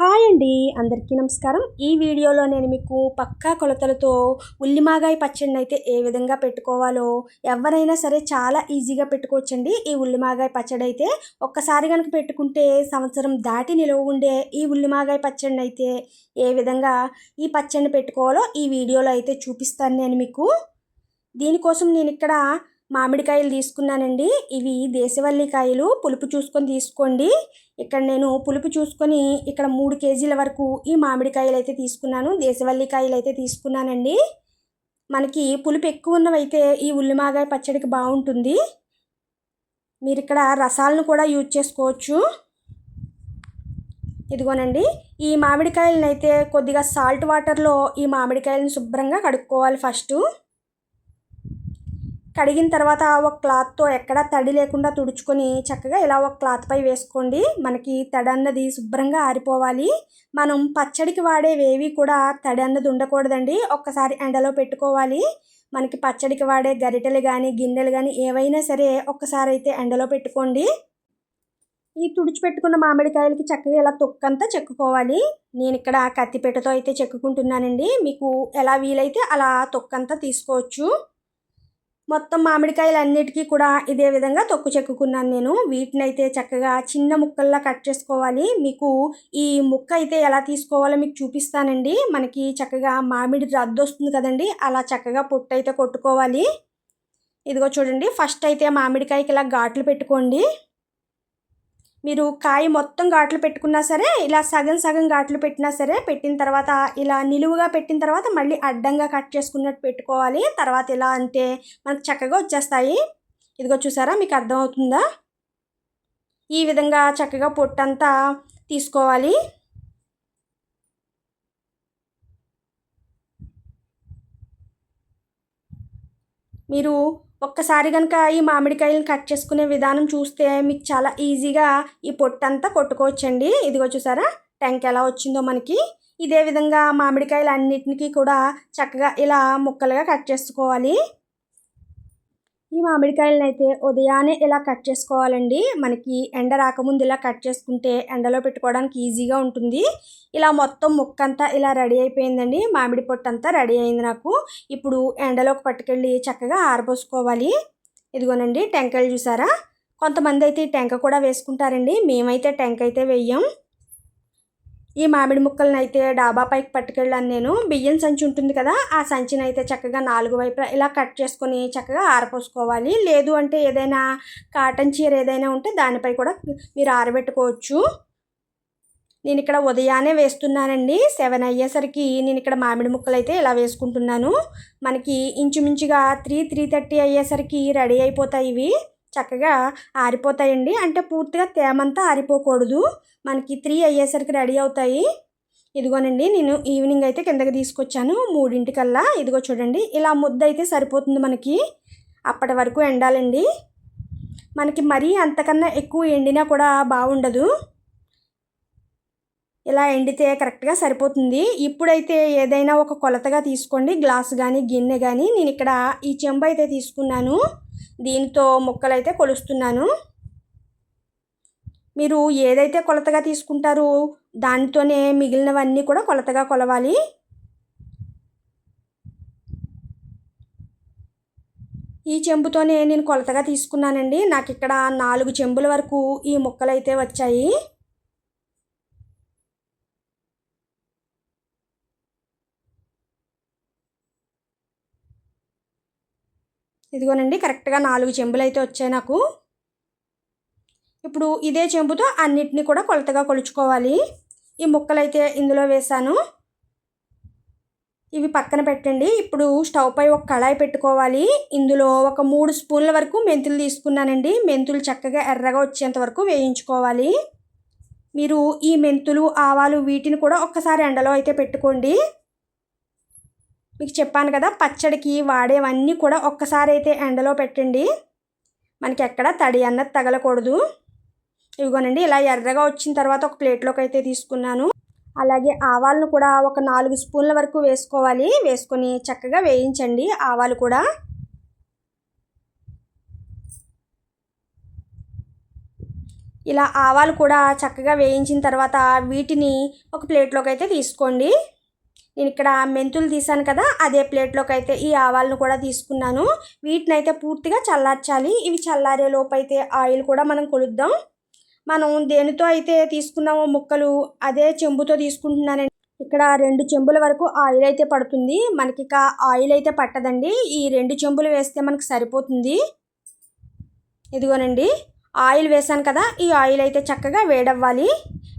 Hi అండి అందరికీ నమస్కారం. ఈ వీడియోలో నేను మీకు పక్కా కొలతలతో ఉల్లిమాగాయ పచ్చడిని అయితే ఏ విధంగా పెట్టుకోవాలో ఎవరైనా సరే చాలా ఈజీగా పెట్టుకోవచ్చండి. ఈ ఉల్లిమాగాయ పచ్చడి అయితే ఒక్కసారి కనుక పెట్టుకుంటే సంవత్సరం దాటి నిలవ ఉండే ఈ ఉల్లిమాగాయ పచ్చడిని అయితే ఏ విధంగా ఈ పచ్చడిని పెట్టుకోవాలో ఈ వీడియోలో అయితే చూపిస్తాను నేను మీకు. దీనికోసం నేను ఇక్కడ మామిడికాయలు తీసుకున్నానండి. ఇవి దేశవల్లి కాయలు పులుపు చూసుకొని తీసుకోండి. ఇక్కడ నేను పులుపు చూసుకొని ఇక్కడ మూడు కేజీల వరకు ఈ మామిడికాయలు అయితే తీసుకున్నాను. దేశవల్లి కాయలు అయితే తీసుకున్నానండి. మనకి పులుపు ఎక్కువ ఉన్నవైతే ఈ ఉల్లిమాగాయ పచ్చడికి బాగుంటుంది. మీరు ఇక్కడ రసాలను కూడా యూజ్ చేసుకోవచ్చు. ఇదిగోనండి. ఈ మామిడికాయలను అయితే కొద్దిగా సాల్ట్ వాటర్లో ఈ మామిడికాయలను శుభ్రంగా కడుక్కోవాలి ఫస్ట్. కడిగిన తర్వాత ఒక క్లాత్తో ఎక్కడ తడి లేకుండా తుడుచుకొని చక్కగా ఇలా ఒక క్లాత్ పై వేసుకోండి. మనకి తడి అన్నది శుభ్రంగా ఆరిపోవాలి. మనం పచ్చడికి వాడేవేవి కూడా తడి అన్నది ఉండకూడదండి. ఒక్కసారి ఎండలో పెట్టుకోవాలి. మనకి పచ్చడికి వాడే గరిటెలు కానీ గిన్నెలు కానీ ఏవైనా సరే ఒక్కసారి అయితే ఎండలో పెట్టుకోండి. ఈ తుడిచిపెట్టుకున్న మామిడికాయలకి చక్కగా ఇలా తొక్కంతా చెక్కుకోవాలి. నేను ఇక్కడ కత్తిపెట్టతో అయితే చెక్కుకుంటున్నానండి. మీకు ఎలా వీలైతే అలా తొక్కంతా తీసుకోవచ్చు. మొత్తం మామిడికాయలు అన్నిటికీ కూడా ఇదే విధంగా తొక్కు చెక్కుకున్నాను నేను. వీటిని అయితే చక్కగా చిన్న ముక్కల్లా కట్ చేసుకోవాలి. మీకు ఈ ముక్క అయితే ఎలా తీసుకోవాలో మీకు చూపిస్తానండి. మనకి చక్కగా మామిడి రద్దు వస్తుంది కదండి. అలా చక్కగా పొట్టు అయితే కొట్టుకోవాలి. ఇదిగో చూడండి ఫస్ట్ అయితే మామిడికాయకి ఇలా ఘాట్లు పెట్టుకోండి. మీరు కాయ మొత్తం ఘాట్లు పెట్టుకున్నా సరే ఇలా సగం సగం ఘాట్లు పెట్టినా సరే పెట్టిన తర్వాత ఇలా నిలువుగా పెట్టిన తర్వాత మళ్ళీ అడ్డంగా కట్ చేసుకున్నట్టు పెట్టుకోవాలి. తర్వాత ఇలా అంటే మనకు చక్కగా వచ్చేస్తాయి. ఇదిగో చూసారా మీకు అర్థమవుతుందా? ఈ విధంగా చక్కగా పొట్టంతా తీసుకోవాలి. మీరు ఒక్కసారి కనుక ఈ మామిడికాయలను కట్ చేసుకునే విధానం చూస్తే మీకు చాలా ఈజీగా ఈ పొట్టంతా కొట్టుకోవచ్చండి. ఇదిగో చూసారా? టెంక్ ఎలా వచ్చిందో మనకి. ఇదే విధంగా మామిడికాయలు అన్నిటికీ కూడా చక్కగా ఇలా ముక్కలుగా కట్ చేసుకోవాలి. ఈ మామిడికాయలను అయితే ఉదయాన్నే ఇలా కట్ చేసుకోవాలండి. మనకి ఎండ రాకముందు ఇలా కట్ చేసుకుంటే ఎండలో పెట్టుకోవడానికి ఈజీగా ఉంటుంది. ఇలా మొత్తం ముక్క అంతా ఇలా రెడీ అయిపోయిందండి. మామిడి పొట్టు అంతా రెడీ అయింది నాకు. ఇప్పుడు ఎండలోకి పట్టుకెళ్ళి చక్కగా ఆరబోసుకోవాలి. ఇదిగోనండి టెంకాయలు చూసారా? కొంతమంది అయితే ఈ టెంక కూడా వేసుకుంటారండి. మేమైతే టెంక అయితే వేయం. ఈ మామిడి ముక్కలను అయితే డాబా పైకి పట్టుకెళ్ళాను నేను. బియ్యం సంచి ఉంటుంది కదా ఆ సంచిని అయితే చక్కగా నాలుగు వైపు ఇలా కట్ చేసుకొని చక్కగా ఆరపోసుకోవాలి. లేదు అంటే ఏదైనా కాటన్ చీర ఏదైనా ఉంటే దానిపై కూడా మీరు ఆరబెట్టుకోవచ్చు. నేను ఇక్కడ ఉదయాన్నే వేస్తున్నానండి. సెవెన్ అయ్యేసరికి నేను ఇక్కడ మామిడి ముక్కలు అయితే ఇలా వేసుకుంటున్నాను. మనకి ఇంచుమించుగా త్రీ త్రీ థర్టీ అయ్యేసరికి రెడీ అయిపోతాయి ఇవి. చక్కగా ఆరిపోతాయండి. అంటే పూర్తిగా తేమంతా ఆరిపోకూడదు. మనకి త్రీ అయ్యేసరికి రెడీ అవుతాయి. ఇదిగోనండి నేను ఈవినింగ్ అయితే కిందకి తీసుకొచ్చాను. మూడింటికల్లా ఇదిగో చూడండి ఇలా ముద్ద అయితే సరిపోతుంది మనకి. అప్పటి వరకు ఎండాలండి. మనకి మరీ అంతకన్నా ఎక్కువ ఎండినా కూడా బాగుండదు. ఇలా ఎండితే కరెక్ట్గా సరిపోతుంది. ఇప్పుడైతే ఏదైనా ఒక కొలతగా తీసుకోండి. గ్లాస్ కానీ గిన్నె కానీ నేను ఇక్కడ ఈ చెంబు అయితే తీసుకున్నాను. దీంతో ముక్కలైతే కొలుస్తున్నాను. మీరు ఏదైతే కొలతగా తీసుకుంటారో దానితోనే మిగిలినవన్నీ కూడా కొలతగా కొలవాలి. ఈ చెంబుతోనే నేను కొలతగా తీసుకున్నానండి. నాకు ఇక్కడ నాలుగు చెంబుల వరకు ఈ ముక్కలు అయితే వచ్చాయి. ఇదిగోనండి కరెక్ట్గా నాలుగు చెంబులు అయితే వచ్చాయి నాకు. ఇప్పుడు ఇదే చెంబుతో అన్నిటిని కూడా కొలతగా కొలుచుకోవాలి. ఈ ముక్కలు అయితే ఇందులో వేసాను ఇవి పక్కన పెట్టండి. ఇప్పుడు స్టవ్ పై ఒక కళాయి పెట్టుకోవాలి. ఇందులో ఒక మూడు స్పూన్ల వరకు మెంతులు తీసుకున్నానండి. మెంతులు చక్కగా ఎర్రగా వచ్చేంత వరకు వేయించుకోవాలి. మీరు ఈ మెంతులు ఆవాలు వీటిని కూడా ఒక్కసారి ఎండలో అయితే పెట్టుకోండి. మీకు చెప్పాను కదా పచ్చడికి వాడేవన్నీ కూడా ఒక్కసారి అయితే ఎండలో పెట్టండి. మనకి ఎక్కడ తడి అన్నది తగలకూడదు. ఇవిగోనండి ఇలా ఎర్రగా వచ్చిన తర్వాత ఒక ప్లేట్లోకి అయితే తీసుకున్నాను. అలాగే ఆవాలను కూడా ఒక నాలుగు స్పూన్ల వరకు వేసుకోవాలి. వేసుకొని చక్కగా వేయించండి ఆవాలు కూడా. ఇలా ఆవాలు కూడా చక్కగా వేయించిన తర్వాత వీటిని ఒక ప్లేట్లోకి అయితే తీసుకోండి. నేను ఇక్కడ మెంతులు తీసాను కదా అదే ప్లేట్లోకి అయితే ఈ ఆవాలను కూడా తీసుకున్నాను. వీటిని అయితే పూర్తిగా చల్లార్చాలి. ఇవి చల్లారే లోపు అయితే ఆయిల్ కూడా మనం కొలుద్దాం. మనం దేనితో అయితే తీసుకున్నామో ముక్కలు అదే చెంబుతో తీసుకుంటున్నానండి. ఇక్కడ రెండు చెంబుల వరకు ఆయిల్ అయితే పడుతుంది. మనకి ఇక ఆయిల్ అయితే పట్టదండి. ఈ రెండు చెంబులు వేస్తే మనకి సరిపోతుంది. ఇదిగోనండి ఆయిల్ వేసాను కదా ఈ ఆయిల్ అయితే చక్కగా వేడవ్వాలి.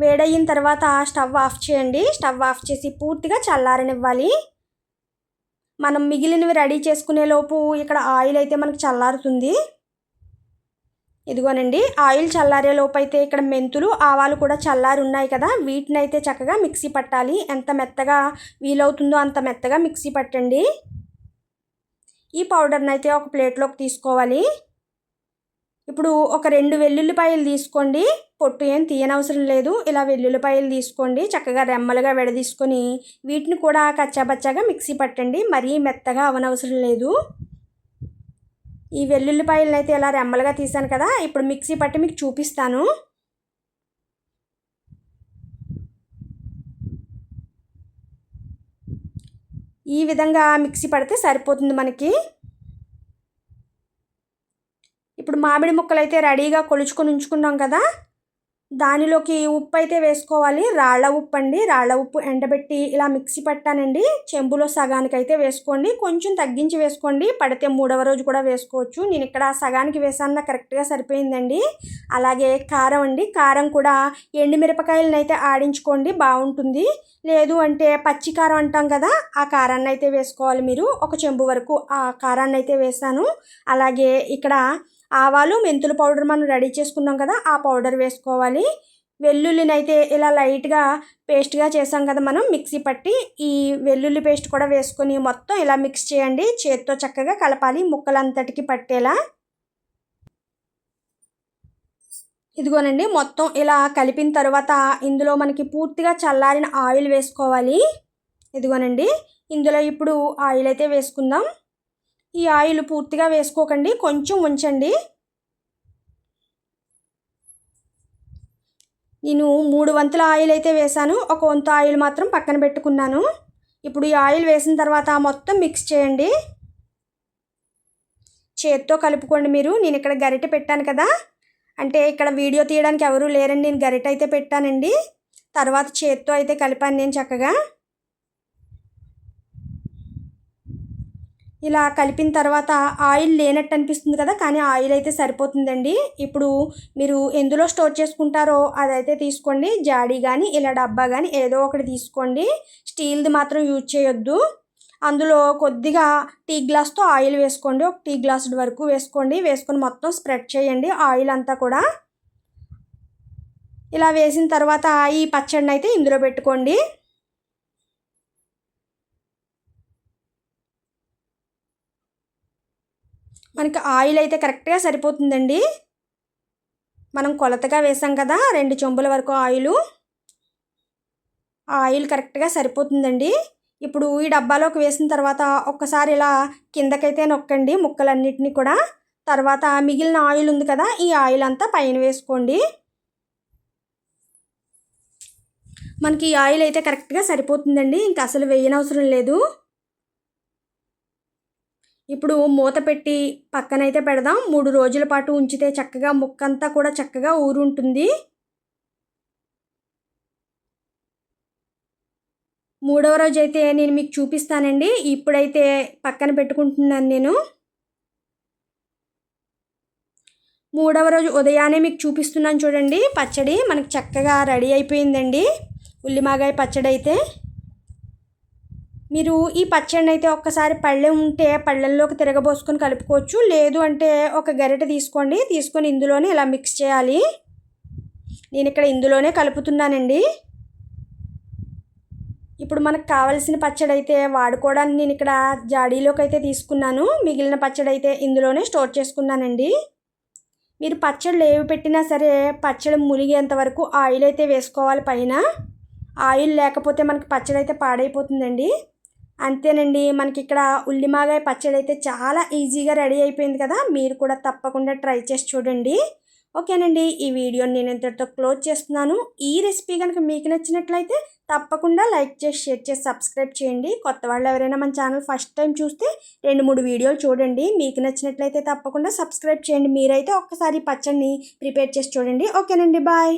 వేడయిన తర్వాత స్టవ్ ఆఫ్ చేయండి. స్టవ్ ఆఫ్ చేసి పూర్తిగా చల్లారనివ్వాలి. మనం మిగిలినవి రెడీ చేసుకునే లోపు ఇక్కడ ఆయిల్ అయితే మనకు చల్లారుతుంది. ఇదిగోనండి ఆయిల్ చల్లారే లోపు అయితే ఇక్కడ మెంతులు ఆవాలు కూడా చల్లారి ఉన్నాయి కదా. వీటిని అయితే చక్కగా మిక్సీ పట్టాలి. ఎంత మెత్తగా వీలవుతుందో అంత మెత్తగా మిక్సీ పట్టండి. ఈ పౌడర్ని అయితే ఒక ప్లేట్లోకి తీసుకోవాలి. ఇప్పుడు ఒక రెండు వెల్లుల్లిపాయలు తీసుకోండి. పొట్టు ఏం తీయనవసరం లేదు. ఇలా వెల్లుల్లిపాయలు తీసుకోండి. చక్కగా రెమ్మలుగా విడదీసుకొని వీటిని కూడా కచ్చాబచ్చాగా మిక్సీ పట్టండి. మరీ మెత్తగా అవనవసరం లేదు. ఈ వెల్లుల్లిపాయలను అయితే ఇలా రెమ్మలుగా తీసాను కదా ఇప్పుడు మిక్సీ పట్టి మీకు చూపిస్తాను. ఈ విధంగా మిక్సీ పడితే సరిపోతుంది మనకి. ఇప్పుడు మామిడి ముక్కలు అయితే రెడీగా కొలుచుకొని ఉంచుకున్నాం కదా దానిలోకి ఉప్పు అయితే వేసుకోవాలి. రాళ్ళ ఉప్పు అండి రాళ్ళ ఉప్పు ఎండబెట్టి ఇలా మిక్సీ పట్టానండి. చెంబులో సగానికి అయితే వేసుకోండి. కొంచెం తగ్గించి వేసుకోండి. పడితే మూడవ రోజు కూడా వేసుకోవచ్చు. నేను ఇక్కడ సగానికి వేసాను. కరెక్ట్గా సరిపోయిందండి. అలాగే కారం అండి. కారం కూడా ఎండుమిరపకాయలను అయితే ఆడించుకోండి. బాగుంటుంది. లేదు అంటే పచ్చి కారం అంటాం కదా ఆ కారాన్ని అయితే వేసుకోవాలి మీరు. ఒక చెంబు వరకు ఆ కారాన్ని అయితే వేసాను. అలాగే ఇక్కడ ఆవాలు మెంతుల పౌడర్ మనం రెడీ చేసుకున్నాం కదా ఆ పౌడర్ వేసుకోవాలి. వెల్లుల్లిని అయితే ఇలా లైట్గా పేస్ట్గా చేసాం కదా మనం మిక్సీ పట్టి ఈ వెల్లుల్లి పేస్ట్ కూడా వేసుకొని మొత్తం ఇలా మిక్స్ చేయండి. చేత్తో చక్కగా కలపాలి ముక్కలంతటికి పట్టేలా. ఇదిగోనండి మొత్తం ఇలా కలిపిన తర్వాత ఇందులో మనకి పూర్తిగా చల్లారిన ఆయిల్ వేసుకోవాలి. ఇదిగోనండి ఇందులో ఇప్పుడు ఆయిల్ అయితే వేసుకుందాం. ఈ ఆయిల్ పూర్తిగా వేసుకోకండి కొంచెం ఉంచండి. నేను మూడు వంతుల ఆయిల్ అయితే వేసాను ఒక వంతు ఆయిల్ మాత్రం పక్కన పెట్టుకున్నాను. ఇప్పుడు ఈ ఆయిల్ వేసిన తర్వాత మొత్తం మిక్స్ చేయండి. చేత్తో కలుపుకోండి మీరు నేను ఇక్కడ గరిటె పెట్టాను కదా. అంటే ఇక్కడ వీడియో తీయడానికి ఎవరూ లేరండి నేను గరిటె అయితే పెట్టానండి. తర్వాత చేత్తో అయితే కలిపాను నేను చక్కగా. ఇలా కలిపిన తర్వాత ఆయిల్ లేనట్టు అనిపిస్తుంది కదా కానీ ఆయిల్ అయితే సరిపోతుందండి. ఇప్పుడు మీరు ఎందులో స్టోర్ చేసుకుంటారో అదైతే తీసుకోండి. జాడీ కానీ ఇలా డబ్బా కానీ ఏదో ఒకటి తీసుకోండి. స్టీల్ది మాత్రం యూజ్ చేయొద్దు. అందులో కొద్దిగా టీ గ్లాస్తో ఆయిల్ వేసుకోండి. ఒక టీ గ్లాస్ వరకు వేసుకోండి. వేసుకొని మొత్తం స్ప్రెడ్ చేయండి ఆయిల్ అంతా కూడా. ఇలా వేసిన తర్వాత ఈ పచ్చడిని అయితే ఇందులో పెట్టుకోండి. మనకి ఆయిల్ అయితే కరెక్ట్గా సరిపోతుందండి. మనం కొలతగా వేసాం కదా రెండు చెంబుల వరకు ఆయిల్. ఆయిల్ కరెక్ట్గా సరిపోతుందండి. ఇప్పుడు ఈ డబ్బాలోకి వేసిన తర్వాత ఒక్కసారి ఇలా కిందకైతే నొక్కండి ముక్కలన్నిటినీ కూడా. తర్వాత మిగిలిన ఆయిల్ ఉంది కదా ఈ ఆయిల్ అంతా పైన వేసుకోండి. మనకి ఈ ఆయిల్ అయితే కరెక్ట్గా సరిపోతుందండి. ఇంకా అసలు వేయనవసరం లేదు. ఇప్పుడు మూత పెట్టి పక్కనైతే పెడదాం. మూడు రోజుల పాటు ఉంచితే చక్కగా ముక్కంతా కూడా చక్కగా ఊరుంటుంది. మూడవ రోజు అయితే నేను మీకు చూపిస్తానండి. ఇప్పుడైతే పక్కన పెట్టుకుంటున్నాను నేను. మూడవ రోజు ఉదయాన్నే మీకు చూపిస్తున్నాను చూడండి. పచ్చడి మనకు చక్కగా రెడీ అయిపోయిందండి. ఉల్లిమాగాయ పచ్చడి అయితే మీరు ఈ పచ్చడిని అయితే ఒక్కసారి పళ్ళెం ఉంటే పళ్ళెల్లోకి తిరగబోసుకొని కలుపుకోవచ్చు. లేదు అంటే ఒక గరిటె తీసుకోండి. తీసుకొని ఇందులోనే ఇలా మిక్స్ చేయాలి. నేను ఇక్కడ ఇందులోనే కలుపుతున్నానండి. ఇప్పుడు మనకు కావలసిన పచ్చడి అయితే వాడుకోవడానికి నేను ఇక్కడ జాడీలోకి అయితే తీసుకున్నాను. మిగిలిన పచ్చడి అయితే ఇందులోనే స్టోర్ చేసుకున్నానండి. మీరు పచ్చళ్ళు ఏవి పెట్టినా సరే పచ్చడి మునిగేంత వరకు ఆయిల్ అయితే వేసుకోవాలి పైన. ఆయిల్ లేకపోతే మనకి పచ్చడి అయితే పాడైపోతుందండి. అంతేనండి. మనకి ఇక్కడ ఉల్లిమాగాయ పచ్చడి అయితే చాలా ఈజీగా రెడీ అయిపోయింది కదా. మీరు కూడా తప్పకుండా ట్రై చేసి చూడండి. ఓకేనండి. ఈ వీడియోని నేను ఇంతటితో క్లోజ్ చేస్తున్నాను. ఈ రెసిపీ కనుక మీకు నచ్చినట్లయితే తప్పకుండా లైక్ చేసి షేర్ చేసి సబ్స్క్రైబ్ చేయండి. కొత్త వాళ్ళు ఎవరైనా మన ఛానల్ ఫస్ట్ టైం చూస్తే రెండు మూడు వీడియోలు చూడండి. మీకు నచ్చినట్లయితే తప్పకుండా సబ్స్క్రైబ్ చేయండి. మీరైతే ఒక్కసారి పచ్చడిని ప్రిపేర్ చేసి చూడండి. ఓకేనండి. బాయ్.